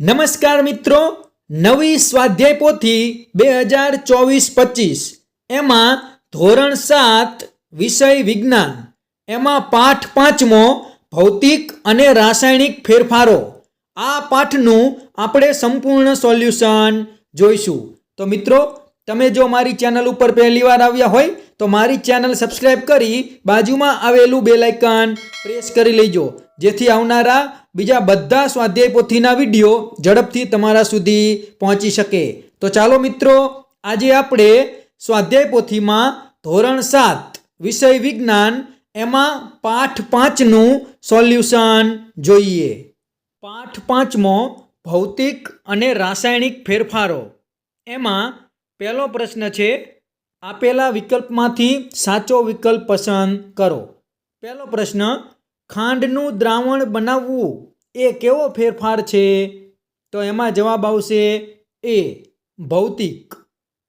નમસ્કાર મિત્રો, નવી સ્વાધ્યાય પોથી બે હજાર ચોવીસ પચીસ. એમાં ધોરણ સાત, વિષય વિજ્ઞાન. એમાં પાઠ પાંચમો, ભૌતિક અને રાસાયણિક ફેરફારો. આ પાઠનું આપણે સંપૂર્ણ સોલ્યુશન જોઈશું. તો મિત્રો, તમે જો મારી ચેનલ ઉપર પહેલીવાર આવ્યા હોય, તો મારી ચેનલ સબસ્ક્રાઈબ કરી બાજુમાં આવેલું બેલાઇકન પ્રેસ કરી લેજો. જેથી આવનારા બીજા બધા સ્વાધ્યાય પોથીના વીડિયો ઝડપથી તમારા સુધી પહોંચી શકે. તો ચાલો મિત્રો, આજે આપણે સ્વાધ્યાય પોથીમાં ધોરણ સાત, વિષય વિજ્ઞાન, એમાં પાઠ પાંચનું સોલ્યુશન જોઈએ. પાઠ પાંચમો, ભૌતિક અને રાસાયણિક ફેરફારો. એમાં પહેલો પ્રશ્ન છે, આપેલા વિકલ્પમાંથી સાચો વિકલ્પ પસંદ કરો. પહેલો પ્રશ્ન ખાંડનું દ્રાવણ બનાવવું એ કેવો ફેરફાર છે? તો એમાં જવાબ આવશે એ ભૌતિક.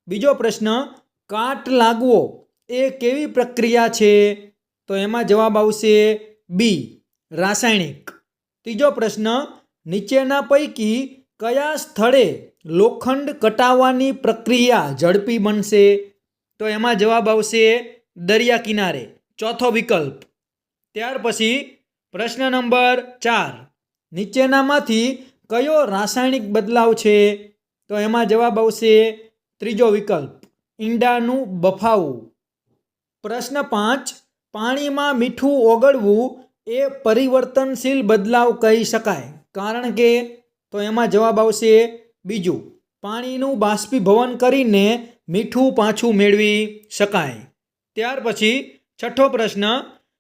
બીજો પ્રશ્ન, કાટ લાગવો એ કેવી પ્રક્રિયા છે? તો એમાં જવાબ આવશે બી, રાસાયણિક. ત્રીજો પ્રશ્ન, નીચેના પૈકી કયા સ્થળે લોખંડ કટાવવાની પ્રક્રિયા ઝડપી બનશે? તો એમાં જવાબ આવશે દરિયા કિનારે. ચોથો વિકલ્પ ત્યાર પછી પ્રશ્ન નંબર ચાર. નીચેનામાંથી કયો રાસાયણિક બદલાવ છે? તો એમાં જવાબ આવશે ત્રીજો વિકલ્પ, ઈંડાનું બફાવું. પ્રશ્ન પાંચ, પાણીમાં મીઠું ઓગળવું એ પરિવર્તનશીલ બદલાવ કહી શકાય. કારણ કે, તો એમાં જવાબ આવશે બીજું, પાણીનું બાષ્પીભવન કરીને મીઠું પાછું મેળવી શકાય. ત્યાર પછી છઠ્ઠો પ્રશ્ન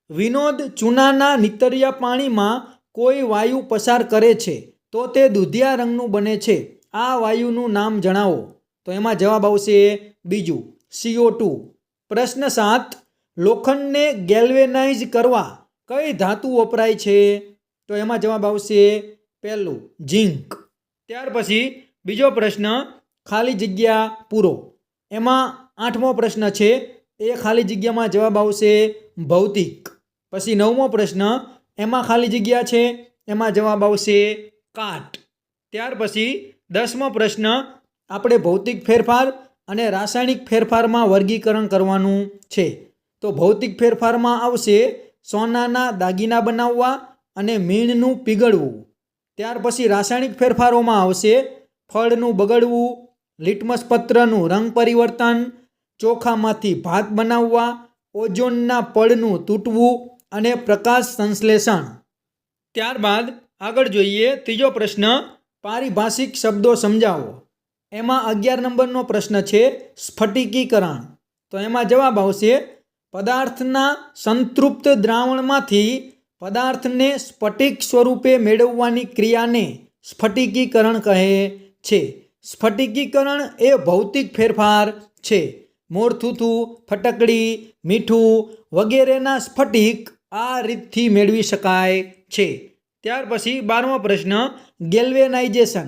વિનોદ ચૂનાના નીતરિયા પાણીમાં કોઈ વાયુ પસાર કરે છે, તો તે દુધિયા રંગનું બને છે. આ વાયુનું નામ જણાવો. તો એમાં જવાબ આવશે બીજું સીઓ ટુ પ્રશ્ન સાત, લોખંડને ગેલ્વેનાઇઝ કરવા કઈ ધાતુ વપરાય છે? તો એમાં જવાબ આવશે પહેલું, ઝીંક. ત્યાર પછી બીજો પ્રશ્ન, ખાલી જગ્યા પૂરો. એમાં આઠમો પ્રશ્ન છે, એ ખાલી જગ્યામાં જવાબ આવશે ભૌતિક. પછી નવમો પ્રશ્ન, એમાં ખાલી જગ્યા છે? એમાં જવાબ આવશે કાટ. ત્યાર પછી દસમો પ્રશ્ન, આપણે ભૌતિક ફેરફાર અને રાસાયણિક ફેરફારમાં વર્ગીકરણ કરવાનું છે. તો ભૌતિક ફેરફારમાં આવશે સોનાના દાગીના બનાવવા અને મીણનું પીગળવું. ત્યાર પછી રાસાયણિક ફેરફારોમાં આવશે ફળનું બગડવું, લિટમસ પત્રનું રંગ પરિવર્તન, ચોખામાંથી ભાત બનાવવા, ઓઝોનના પળનું તૂટવું અને પ્રકાશ સંશ્લેષણ. ત્યારબાદ આગળ જોઈએ ત્રીજો પ્રશ્ન, પારિભાષિક શબ્દો સમજાવો. એમાં અગિયાર નંબરનો પ્રશ્ન છે, સ્ફટિકીકરણ. તો એમાં જવાબ આવશે, પદાર્થના સંતૃપ્ત દ્રાવણમાંથી પદાર્થને સ્ફટિક સ્વરૂપે મેળવવાની ક્રિયાને સ્ફટિકીકરણ કહે છે. સ્ફટિકીકરણ એ ભૌતિક ફેરફાર છે. મોરથૂથું, ફટકડી, મીઠું વગેરેના સ્ફટિક આ રીતથી મેળવી શકાય છે. ત્યાર પછી બારમો પ્રશ્ન, ગેલ્વેનાઇઝેશન.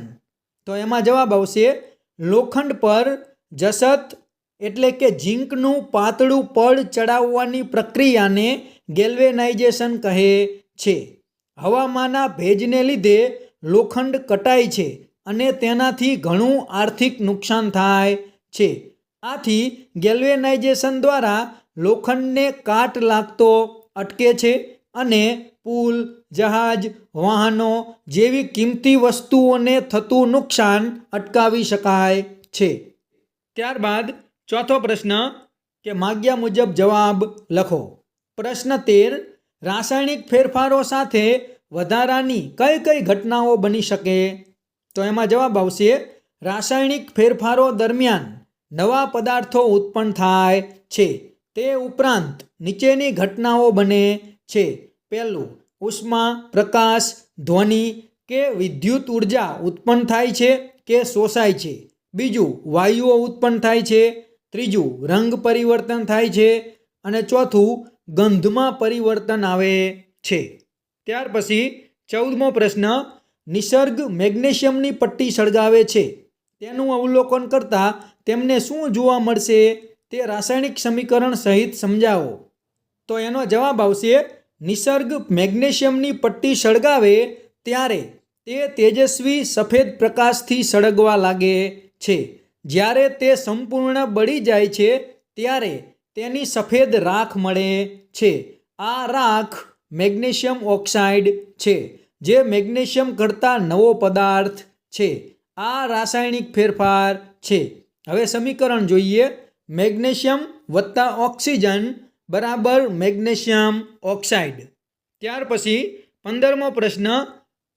તો એમાં જવાબ આવશે, લોખંડ પર જસત એટલે કે ઝીંકનું પાતળું પડ ચડાવવાની પ્રક્રિયાને ગેલ્વેનાઇઝેશન કહે છે. હવામાના ભેજને લીધે લોખંડ કટાય છે અને તેનાથી ઘણું આર્થિક નુકસાન થાય છે. આથી ગેલ્વેનાઇઝેશન દ્વારા લોખંડને કાટ લાગતો અટકે છે અને પુલ, જહાજ, વાહનો જેવી કિંમતી વસ્તુઓને થતું નુકસાન અટકાવી શકાય છે. ત્યારબાદ ચોથો પ્રશ્ન કે માગ્યા મુજબ જવાબ લખો. પ્રશ્ન તેર, રાસાયણિક ફેરફારો સાથે વધારાની કઈ કઈ ઘટનાઓ બની શકે? તો એમાં જવાબ આવશે, રાસાયણિક ફેરફારો દરમિયાન નવા પદાર્થો ઉત્પન્ન થાય છે. તે ઉપરાંત નીચેની ઘટનાઓ બને છે. પહેલું, ઉષ્મા, પ્રકાશ, ધ્વનિ કે વિદ્યુત ઊર્જા ઉત્પન્ન થાય છે કે શોષાય છે. બીજું, વાયુઓ ઉત્પન્ન થાય છે. ત્રીજું, રંગ પરિવર્તન થાય છે. અને ચોથું, ગંધમાં પરિવર્તન આવે છે. ત્યાર પછી ચૌદમો પ્રશ્ન, નિસર્ગ મેગ્નેશિયમની પટ્ટી સળગાવે છે. તેનું અવલોકન કરતાં તેમને શું જોવા મળશે? તે રાસાયણિક સમીકરણ સહિત સમજાવો. તો એનો જવાબ આવશે, નિસર્ગ મેગ્નેશિયમની પટ્ટી સળગાવે ત્યારે તે તેજસ્વી સફેદ પ્રકાશથી સળગવા લાગે છે. જ્યારે તે સંપૂર્ણ બળી જાય છે, ત્યારે તેની સફેદ રાખ મળે છે. આ રાખ મેગ્નેશિયમ ઓક્સાઇડ છે, જે મેગ્નેશિયમ કરતાં નવો પદાર્થ છે. આ રાસાયણિક ફેરફાર છે. હવે સમીકરણ જોઈએ. મેગ્નેશિયમ વત્તા ઓક્સિજન બરાબર મેગ્નેશિયમ ઓક્સાઇડ. ત્યાર પછી પંદરમો પ્રશ્ન,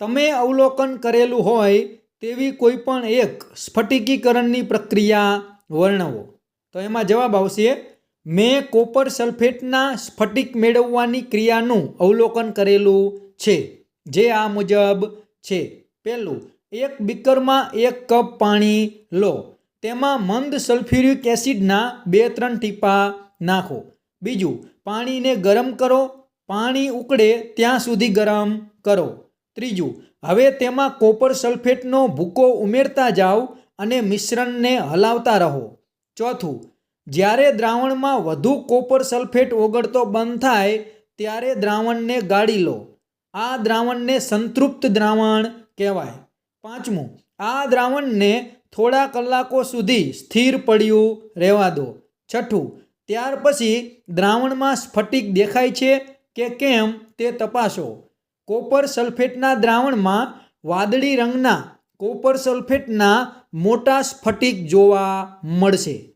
તમે અવલોકન કરેલું હોય તેવી કોઈ પણ એક સ્ફટિકીકરણની પ્રક્રિયા વર્ણવો. તો એમાં જવાબ આવશે, મેં કોપર સલ્ફેટના સ્ફટિક મેળવવાની ક્રિયાનું અવલોકન કરેલું છે, જે આ મુજબ છે. પહેલું, એક બીકરમાં એક કપ પાણી લો. તેમાં મંદ સલ્ફ્યુરિક એસિડના બે ત્રણ ટીપા નાખો. બીજું, પાણીને ગરમ કરો. પાણી ઉકળે ત્યાં સુધી ગરમ કરો. ત્રીજું, હવે તેમાં કોપર સલ્ફેટનો ભૂકો ઉમેરતા જાઓ અને મિશ્રણને હલાવતા રહો. ચોથું, જ્યારે દ્રાવણમાં વધુ કોપર સલ્ફેટ ઓગળતો બંધ થાય, ત્યારે દ્રાવણને ગાળી લો. આ દ્રાવણને સંતૃપ્ત દ્રાવણ કહેવાય. પાંચમું, આ દ્રાવણને થોડા કલાકો સુધી સ્થિર પડ્યું રહેવા દો. છઠ્ઠું, ત્યાર પછી દ્રાવણમાં સ્ફટિક દેખાય છે કે કેમ તે તપાસો. કોપર સલ્ફેટના દ્રાવણમાં વાદળી રંગના કોપર સલ્ફેટના મોટા સ્ફટિક જોવા મળશે.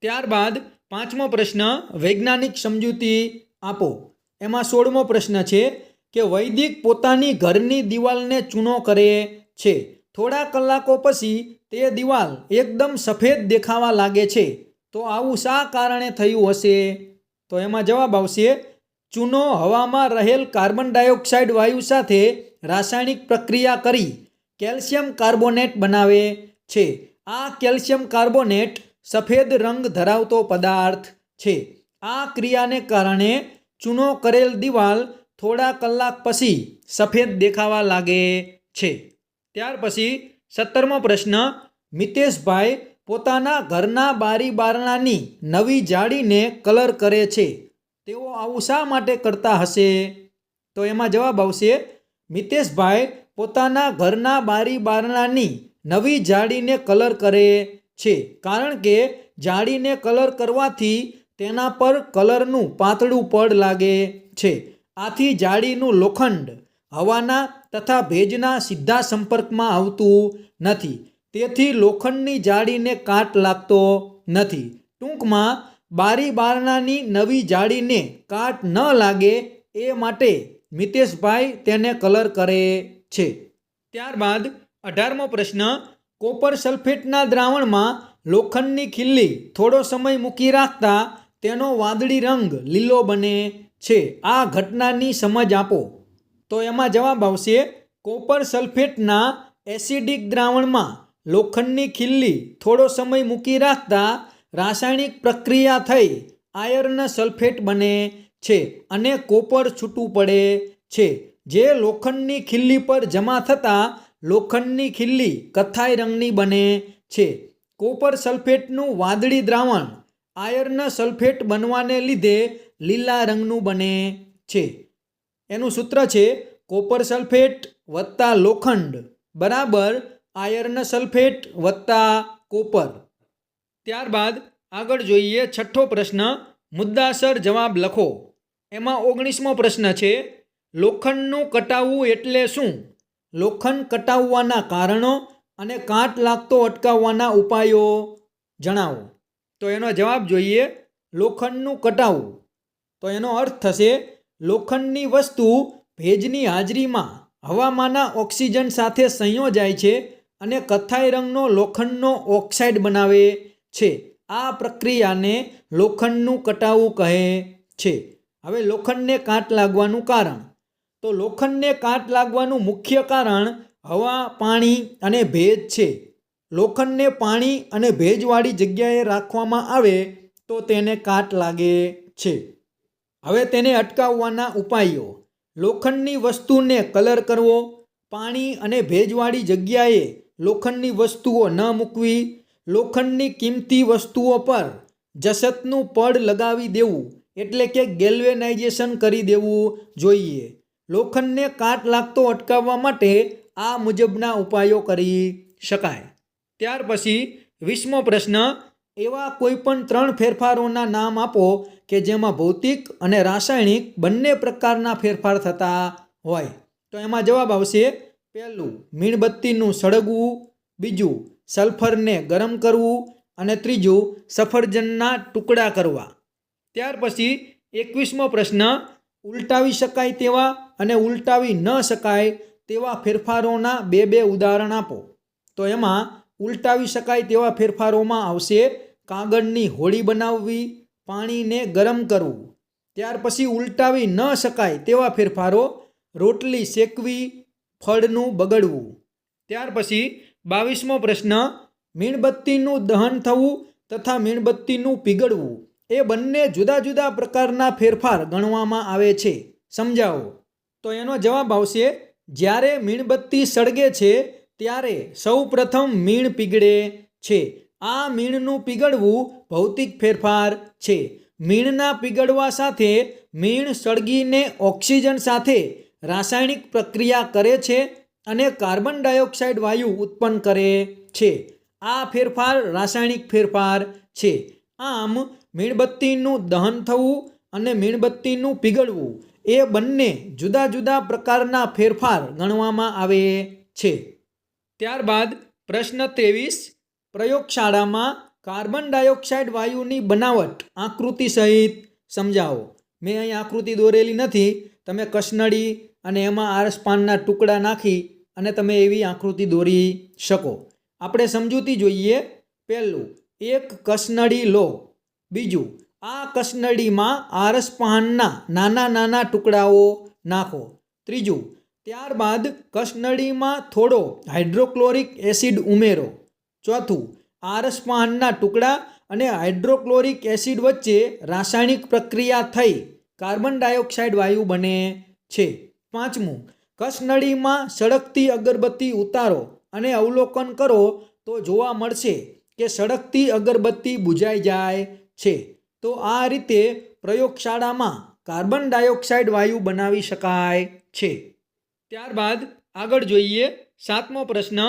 ત્યારબાદ પાંચમો પ્રશ્ન વૈજ્ઞાનિક સમજૂતી આપો. એમાં સોળમો પ્રશ્ન છે કે વૈદિક પોતાની ઘરની દિવાલને ચૂનો કરે છે. થોડા કલાકો પછી તે દિવાલ એકદમ સફેદ દેખાવા લાગે છે. તો આવું શા કારણે થયું હશે? તો એમાં જવાબ આવશે, ચૂનો હવામાં રહેલ કાર્બન ડાયોક્સાઇડ વાયુ સાથે રાસાયણિક પ્રક્રિયા કરી કેલ્શિયમ કાર્બોનેટ બનાવે છે. આ કેલ્શિયમ કાર્બોનેટ સફેદ રંગ ધરાવતો પદાર્થ છે. આ ક્રિયાને કારણે ચૂનો કરેલ દિવાલ થોડા કલાક પછી સફેદ દેખાવા લાગે છે. ત્યાર પછી સત્તરમો પ્રશ્ન, મિતેશભાઈ પોતાના ઘરના બારી બારણાની નવી જાળીને કલર કરે છે. તેઓ આવું શા માટે કરતા હશે? તો એમાં જવાબ આવશે, મિતેશભાઈ પોતાના ઘરના બારી બારણાની નવી જાળીને કલર કરે છે. કારણ કે જાળીને કલર કરવાથી તેના પર કલરનું પાતળું પડ લાગે છે. આથી જાળીનું લોખંડ હવાના તથા ભેજના સીધા સંપર્કમાં આવતું નથી. તેથી લોખંડની જાળીને કાટ લાગતો નથી. ટૂંકમાં, બારી બારણાની નવી જાળીને કાટ ન લાગે એ માટે મિતેશભાઈ તેને કલર કરે છે. ત્યારબાદ અઢારમો પ્રશ્ન, કોપર સલ્ફેટના દ્રાવણમાં લોખંડની ખીલ્લી થોડો સમય મૂકી રાખતા તેનો વાદળી રંગ લીલો બને છે. આ ઘટનાની સમજ આપો. તો એમાં જવાબ આવશે, કોપર સલ્ફેટના એસિડિક દ્રાવણમાં લોખંડની ખીલ્લી થોડો સમય મૂકી રાખતા રાસાયણિક પ્રક્રિયા થઈ આયર્ન સલ્ફેટ બને છે અને કોપર છૂટું પડે છે. જે લોખંડની ખીલ્લી પર જમા થતાં લોખંડની ખીલ્લી કથ્થાઈ રંગની બને છે. કોપર સલ્ફેટનું વાદળી દ્રાવણ આયર્ન સલ્ફેટ બનવાને લીધે લીલા રંગનું બને છે. એનું સૂત્ર છે કોપર સલ્ફેટ વત્તા લોખંડ બરાબર આયર્ન સલ્ફેટ વત્તા કોપર. ત્યારબાદ આગળ જોઈએ છઠ્ઠો પ્રશ્ન, મુદ્દાસર જવાબ લખો. એમાં ઓગણીસમો પ્રશ્ન છે, લોખંડનું કટાવવું એટલે શું? લોખંડ કટાવવાના કારણો અને કાટ લાગતો અટકાવવાના ઉપાયો જણાવો. તો એનો જવાબ જોઈએ, લોખંડનું કટાવવું તો એનો અર્થ થશે લોખંડની વસ્તુ ભેજની હાજરીમાં હવામાંના ઓક્સિજન સાથે સંયોજાય છે અને કથ્થાઈ રંગનો લોખંડનો ઓક્સાઇડ બનાવે છે. આ પ્રક્રિયાને લોખંડનું કટાવું કહે છે. હવે લોખંડને કાટ લાગવાનું કારણ. તો લોખંડને કાટ લાગવાનું મુખ્ય કારણ હવા, પાણી અને ભેજ છે. લોખંડને પાણી અને ભેજવાળી જગ્યાએ રાખવામાં આવે તો તેને કાટ લાગે છે. હવે તેને અટકાવવાના ઉપાયો. લોખંડની વસ્તુને કલર કરવો, પાણી અને ભેજવાળી જગ્યાએ લોખંડની વસ્તુઓ ન મૂકવી, લોખંડની કિંમતી વસ્તુઓ પર જસતનું પડ લગાવી દેવું, એટલે કે ગેલ્વેનાઇઝેશન કરી દેવું જોઈએ. લોખંડને કાટ લાગતો અટકાવવા માટે આ મુજબના ઉપાયો કરી શકાય. ત્યાર પછી વીસમો પ્રશ્ન એવા કોઈ પણ ત્રણ ફેરફારોના નામ આપો કે જેમાં ભૌતિક અને રાસાયણિક બંને પ્રકારના ફેરફાર થતા હોય. તો એમાં જવાબ આવશે પહેલું, મીણબત્તીનું સળગવું, બીજું, સલ્ફરને ગરમ કરવું અને ત્રીજું, સફરજનના ટુકડા કરવા. ત્યાર પછી એકવીસમો પ્રશ્ન, ઉલટાવી શકાય તેવા અને ઉલટાવી ન શકાય તેવા ફેરફારોના બે બે ઉદાહરણ આપો. તો એમાં ઉલટાવી શકાય તેવા ફેરફારોમાં આવશે કાગળની હોળી બનાવવી, પાણીને ગરમ કરવું. ત્યાર પછી ઉલટાવી ન શકાય તેવા ફેરફારો, રોટલી શેકવી, ફળનું બગડવું. ત્યાર પછી બાવીસમો પ્રશ્ન, મીણબત્તીનું દહન થવું તથા મીણબત્તીનું પીગળવું. એ બંને જુદા જુદા પ્રકારના ફેરફાર ગણવામાં આવે છે. સમજાવો. તો એનો જવાબ આવશે, જ્યારે મીણબત્તી સળગે છે, ત્યારે સૌ પ્રથમ મીણ પીગળે છે. આ મીણનું પીગળવું ભૌતિક ફેરફાર છે. મીણના પીગળવા સાથે મીણ સળગીને ઓક્સિજન સાથે રાસાયણિક પ્રક્રિયા કરે છે અને કાર્બન ડાયોક્સાઇડ વાયુ ઉત્પન્ન કરે છે. આ ફેરફાર રાસાયણિક ફેરફાર છે. આમ, મીણબત્તીનું દહન થવું અને મીણબત્તીનું પીગળવું એ બંને જુદા જુદા પ્રકારના ફેરફાર ગણવામાં આવે છે. ત્યારબાદ પ્રશ્ન ત્રેવીસ પ્રયોગશાળામાં કાર્બન ડાયોક્સાઇડ વાયુની બનાવટ, આકૃતિ સહિત સમજાવો. મેં અહીં આકૃતિ દોરેલી નથી. તમે કસનળી અને એમાં આરસપાનના ટુકડા નાખી અને તમે એવી આકૃતિ દોરી શકો. આપણે સમજૂતી જોઈએ. પહેલું, એક કસનળી લો. બીજું, આ કસનળીમાં આરસપાનના નાના નાના ટુકડાઓ નાખો. ત્રીજું, ત્યારબાદ કસનળીમાં થોડો હાઇડ્રોક્લોરિક એસિડ ઉમેરો. ચોથું આરસપાનના ટુકડા અને હાઇડ્રોક્લોરિક એસિડ વચ્ચે રાસાયણિક પ્રક્રિયા થઈ, કાર્બન ડાયોક્સાઇડ વાયુ બને છે. પાંચમું, કસનળીમાં સળગતી અગરબત્તી ઉતારો અને અવલોકન કરો તો જોવા મળશે કે સળગતી અગરબત્તી બુજાઈ જાય છે. તો આ રીતે પ્રયોગશાળામાં કાર્બન ડાયોક્સાઇડ વાયુ બનાવી શકાય છે. ત્યારબાદ આગળ જોઈએ સાતમો પ્રશ્ન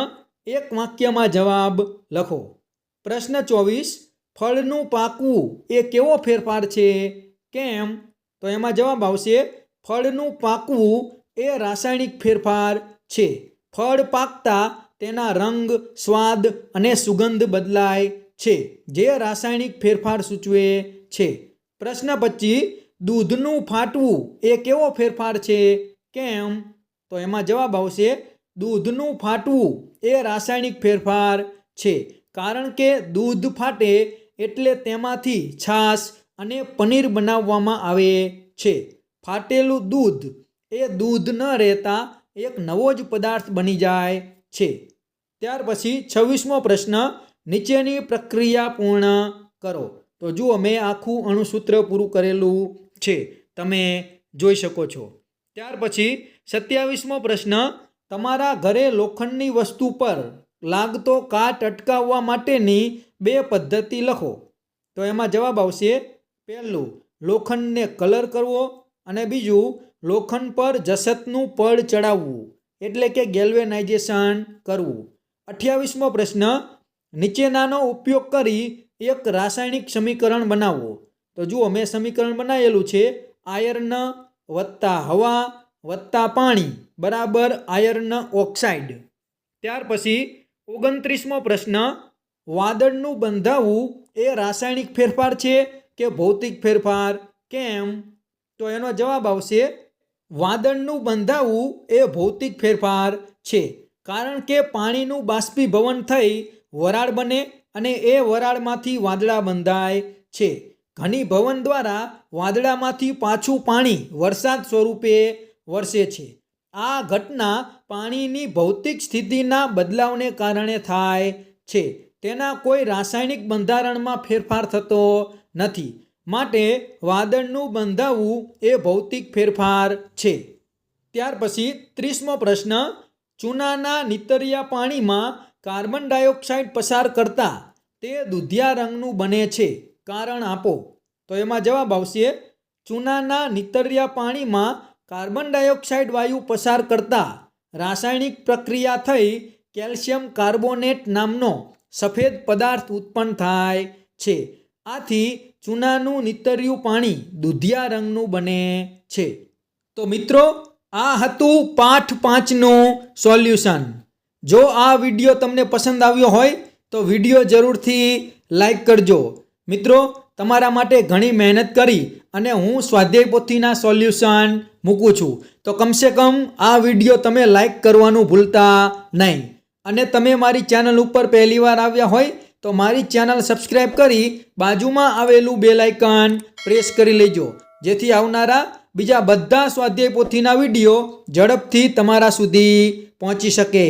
એક વાક્યમાં જવાબ લખો. પ્રશ્ન ચોવીસ, ફળનું પાકવું એ કેવો ફેરફાર છે? કેમ? તો એમાં જવાબ આવશે, ફળનું પાકવું એ રાસાયણિક ફેરફાર છે. ફળ પાકતા તેના રંગ, સ્વાદ અને સુગંધ બદલાય છે, જે રાસાયણિક ફેરફાર સૂચવે છે. પ્રશ્ન પચીસ, દૂધનું ફાટવું એ કેવો ફેરફાર છે? કેમ? તો એમાં જવાબ આવશે, દૂધનું ફાટવું એ રાસાયણિક ફેરફાર છે. કારણ કે દૂધ ફાટે એટલે તેમાંથી છાશ અને પનીર બનાવવામાં આવે છે. ફાટેલું દૂધ એ દૂધ ન રહેતા એક નવો જ પદાર્થ બની જાય છે. ત્યાર પછી છવ્વીસમો પ્રશ્ન, નીચેની પ્રક્રિયા પૂર્ણ કરો. તો જુઓ, મેં આખું અણુસૂત્ર પૂરું કરેલું છે. તમે જોઈ શકો છો. ત્યાર પછી સત્યાવીસમો પ્રશ્ન તમારા ઘરે લોખંડની વસ્તુ પર લાગતો કાટ અટકાવવા માટેની બે પદ્ધતિ લખો. તો એમાં જવાબ આવશે, પહેલું, લોખંડને કલર કરવો અને બીજું, લોખંડ પર જસતનું પડ ચડાવવું, એટલે કે ગેલ્વેનાઇઝેશન કરવું. અઠ્યાવીસમો પ્રશ્ન, નીચેનાનો ઉપયોગ કરી એક રાસાયણિક સમીકરણ બનાવો. તો જુઓ, મેં સમીકરણ બનાવેલું છે, આયર્ન વત્તા હવા વત્તા પાણી બરાબર આયર્ન ઓક્સાઇડ. ત્યાર પછી ઓગણત્રીસમો પ્રશ્ન, વાદળનું બંધાવવું એ રાસાયણિક ફેરફાર છે કે ભૌતિક ફેરફાર? કેમ? તો એનો જવાબ આવશે, વાદળનું બંધાવવું એ ભૌતિક ફેરફાર છે. કારણ કે પાણીનું બાષ્પીભવન થઈ વરાળ બને અને એ વરાળમાંથી વાદળા બંધાય છે. ઘનીભવન દ્વારા વાદળામાંથી પાછું પાણી વરસાદ સ્વરૂપે વરસે છે. આ ઘટના પાણીની ભૌતિક સ્થિતિના બદલાવને કારણે થાય છે. તેના કોઈ રાસાયણિક બંધારણમાં ફેરફાર થતો નથી. માટે વાદળનું બંધાવવું એ ભૌતિક ફેરફાર છે. ત્યાર પછી ત્રીસમો પ્રશ્ન, ચૂનાના નીતરિયા પાણીમાં કાર્બન ડાયોક્સાઇડ પસાર કરતા તે દુધિયા રંગનું બને છે. કારણ આપો. તો એમાં જવાબ આવશે, ચૂનાના નીતરિયા પાણીમાં કાર્બન ડાયોક્સાઇડ વાયુ પસાર કરતા રાસાયણિક પ્રક્રિયા થઈ કેલ્શિયમ કાર્બોનેટ નામનો સફેદ પદાર્થ ઉત્પન્ન થાય છે. આથી ચૂનાનું નીતર્યું પાણી દૂધિયા રંગનું બને છે. તો મિત્રો, આ હતું પાઠ પાંચનું સોલ્યુશન. જો આ વીડિયો તમને પસંદ આવ્યો હોય, તો વીડિયો જરૂરથી લાઈક કરજો. મિત્રો, તમારા માટે ઘણી મહેનત કરી અને હું સ્વાધ્યાય પોથીના સોલ્યુશન મૂકું છું. તો કમસે કમ આ વીડિયો તમે લાઈક કરવાનું ભૂલતા નહીં. અને તમે મારી ચેનલ ઉપર પહેલીવાર આવ્યા હોય, તો મારી ચેનલ સબસ્ક્રાઈબ કરી બાજુમાં આવેલું બેલ આઇકન પ્રેસ કરી લેજો. જેથી આવનારા બીજા બધા સ્વાધ્યાય પોથીના વીડિયો ઝડપથી તમારા સુધી પહોંચી શકે.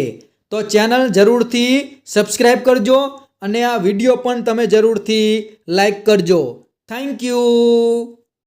તો ચેનલ જરૂરથી સબસ્ક્રાઈબ કરજો અને આ વીડિયો પણ તમે જરૂરથી લાઈક કરજો. Thank you